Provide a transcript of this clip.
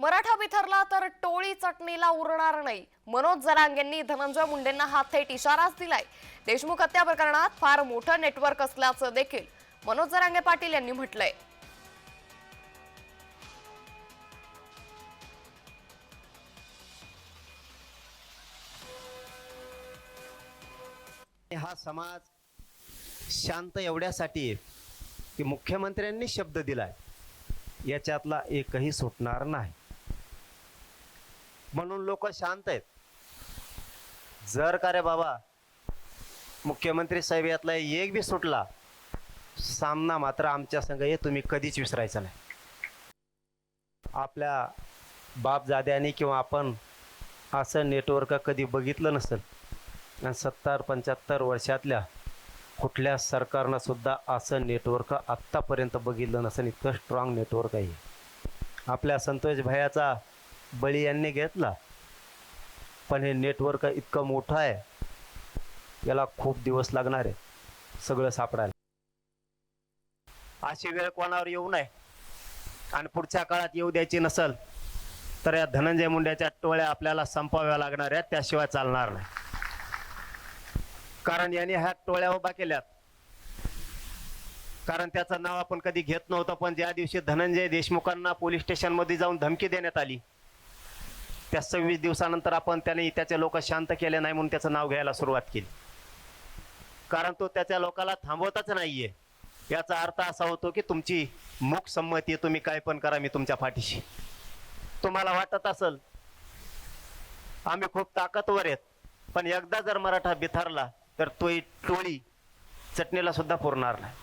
मराठा बिथरला तर टोळी चटणीला उरणार नाही. मनोज जरांगेंनी धनंजय मुंडेंना हा थेट इशाराच दिलाय. देशमुख हत्या प्रकरणात फार मोठं नेटवर्क असल्याचं देखील मनोज जरांगे पाटील यांनी म्हटलंय. हा समाज शांत एवढ्यासाठी की मुख्यमंत्र्यांनी शब्द दिलाय. याच्यातला एकही सुटणार नाही. म्हणून लोक शांत आहेत. जर का रे बाबा मुख्यमंत्री साहेब यातला एक बी सुटला सामना मात्र आमच्या संघ हे तुम्ही कधीच विसरायचा नाही. आपल्या बापजाद्याने किंवा आपण असं नेटवर्क कधी बघितलं नसेल आणि सत्तर पंच्याहत्तर वर्षातल्या कुठल्या सरकारनं सुद्धा असं नेटवर्क आत्तापर्यंत बघितलं नसेल इतकं स्ट्रॉंग नेटवर्क आहे आपल्या संतोष भयाचा बळी यांनी घेतला. पण हे नेटवर्क इतकं मोठं आहे याला खूप दिवस लागणार आहे सगळं सापडायला. अशी वेळ कोणावर येऊ नये. आणि पुढच्या काळात येऊ द्यायची नसल तर या धनंजय मुंड्याच्या टोळ्या आपल्याला संपाव्या लागणार आहेत त्याशिवाय चालणार नाही. कारण याने ह्या टोळ्या उभा केल्यात. कारण त्याचं नाव आपण कधी घेत नव्हतं पण ज्या दिवशी धनंजय देशमुखांना पोलीस स्टेशनमध्ये जाऊन धमकी देण्यात आली त्या सव्वीस दिवसानंतर आपण त्याने त्याचे लोक शांत केले नाही म्हणून त्याचं नाव घ्यायला सुरुवात केली. कारण तो त्याच्या लोकाला थांबवतच नाहीये. याचा अर्थ असा होतो की तुमची मूक संमती तुम्ही काय पण करा मी तुमच्या पाठीशी. तुम्हाला वाटत असल आम्ही खूप ताकदवर आहेत पण एकदा जर मराठा बिथरला तर तो टोळी चटणीला सुद्धा पुरणार नाही.